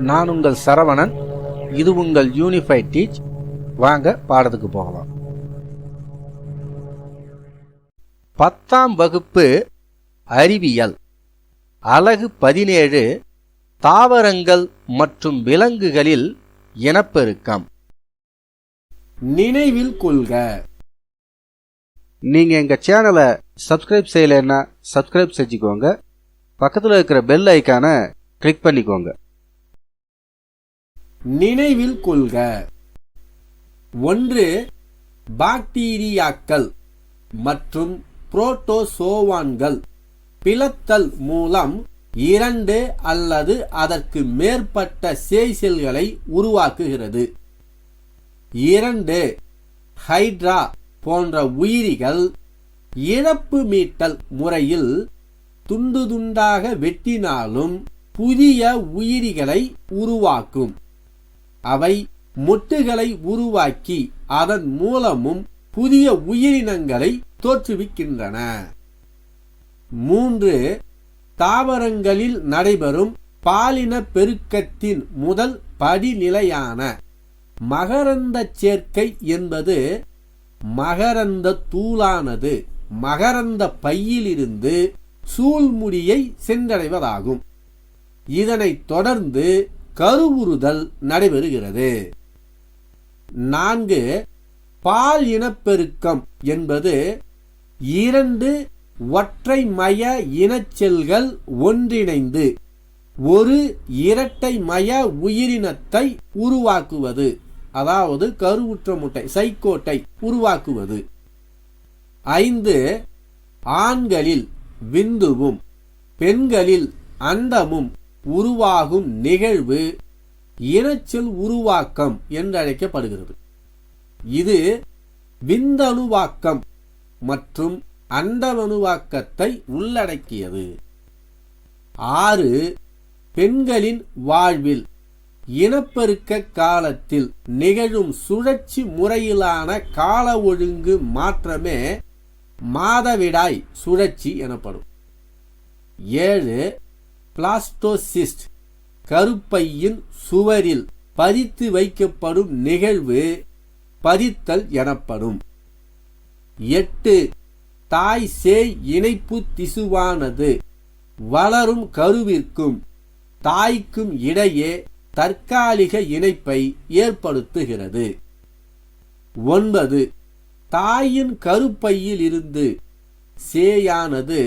நான் உங்கள் சரவணன். இது உங்கள் யூனிஃபைட் டீச் வாங்க பாடத்துக்கு போகலாம். பத்தாம் வகுப்பு அறிவியல். அலகு பதினேழு தாவரங்கள் மற்றும் விலங்குகளில் இனப்பெருக்கம். நினைவில் கொள்க. நீங்க எங்க சேனலை சப்ஸ்கிரைப் செய்யலைன்னா சப்ஸ்கிரைப் செஞ்சுக்கோங்க. பக்கத்தில் இருக்கிற பெல் ஐக்கானை கிளிக் பண்ணிக்கோங்க. நினைவில் கொள்க. ஒன்று பாக்டீரியாக்கள் மற்றும் புரோட்டோசோவான்கள் பிளத்தல் மூலம் இரண்டு அல்லது அதற்கு மேற்பட்ட சேய்செல்களை உருவாக்குகிறது. இரண்டு ஹைட்ரா போன்ற உயிரிகள் இழப்பு மீட்டல் முறையில் துண்டு துண்டாக வெட்டினாலும் புதிய உயிரிகளை உருவாக்கும். அவை மொட்டுகளை உருவாக்கி அதன் மூலமும் புதிய உயிரினங்களை தோற்றுவிக்கின்றன. மூன்று தாவரங்களில் நடைபெறும் பாலின பெருக்கத்தின் முதல் படிநிலையான மகரந்த சேர்க்கை என்பது மகரந்த தூளானது மகரந்த பையிலிருந்து சூழ்முடியை சென்றடைவதாகும். இதனைத் தொடர்ந்து கருவுறுதல் நடைபெறுகிறது. நான்கு பால் இனப்பெருக்கம் என்பது இரண்டு ஒற்றை மய இனச்செல்கள் ஒன்றிணைந்து ஒரு இரட்டை மய உயிரினத்தை உருவாக்குவது. அதாவது கருவுற்ற முட்டை சைக்கோட்டை உருவாக்குவது. ஐந்து ஆண்களில் விந்துவும் பெண்களில் அண்டமும் உருவாகும் நிகழ்வு இனச்சொல் உருவாக்கம் என்றழைக்கப்படுகிறது. இது விந்தணுவாக்கம் மற்றும் அண்டவணுவாக்கத்தை உள்ளடக்கியது. ஆறு பெண்களின் வாழ்வில் இனப்பெருக்க காலத்தில் நிகழும் சுழற்சி முறையிலான கால ஒழுங்கு மாற்றமே மாதவிடாய் சுழற்சி எனப்படும். ஏழு பிளாஸ்டோசிஸ்ட் கருப்பையின் சுவரில் பதித்து வைக்கப்படும் நிகழ்வு பதித்தல் எனப்படும். எட்டு தாய் சேய் இணைப்பு திசுவானது வளரும் கருவிற்கும் தாய்க்கும் இடையே தற்காலிக இணைப்பை ஏற்படுத்துகிறது. ஒன்பது தாயின் கருப்பையில் இருந்து சேயானது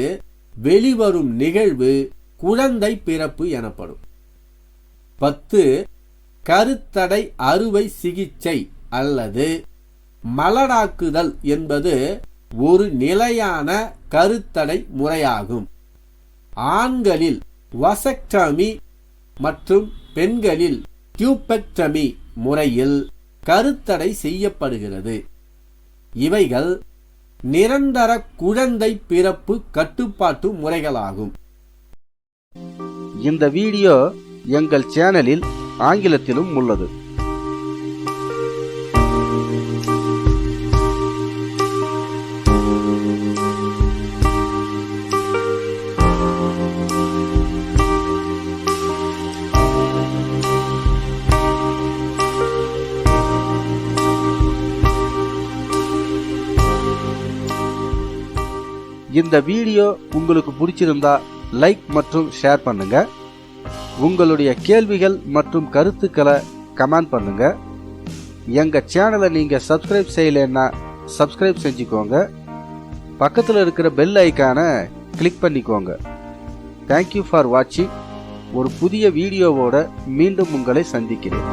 வெளிவரும் நிகழ்வு குழந்தை பிறப்பு எனப்படும். பத்து கருத்தடை அறுவை சிகிச்சை அல்லது மலடாக்குதல் என்பது ஒரு நிலையான கருத்தடை முறையாகும். ஆண்களில் வசக்டமி மற்றும் பெண்களில் டியூபெக்டமி முறையில் கருத்தடை செய்யப்படுகிறது. இவைகள் நிரந்தர குழந்தை பிறப்பு கட்டுப்பாட்டு முறைகளாகும். இந்த வீடியோ எங்கள் சேனலில் ஆங்கிலத்திலும் உள்ளது. இந்த வீடியோ உங்களுக்கு பிடிச்சிருந்தா லைக் மற்றும் ஷேர் பண்ணுங்க. உங்களுடைய கேள்விகள் மற்றும் கருத்துக்களை கமெண்ட் பண்ணுங்க. எங்கள் சேனலை நீங்கள் சப்ஸ்கிரைப் செய்யலைன்னா சப்ஸ்கிரைப் செஞ்சுக்கோங்க. பக்கத்தில் இருக்கிற பெல் ஐக்கானை கிளிக் பண்ணிக்கோங்க. தேங்க்யூ ஃபார் வாட்சிங் ஒரு புதிய வீடியோவோட மீண்டும் உங்களை சந்திக்கிறேன்.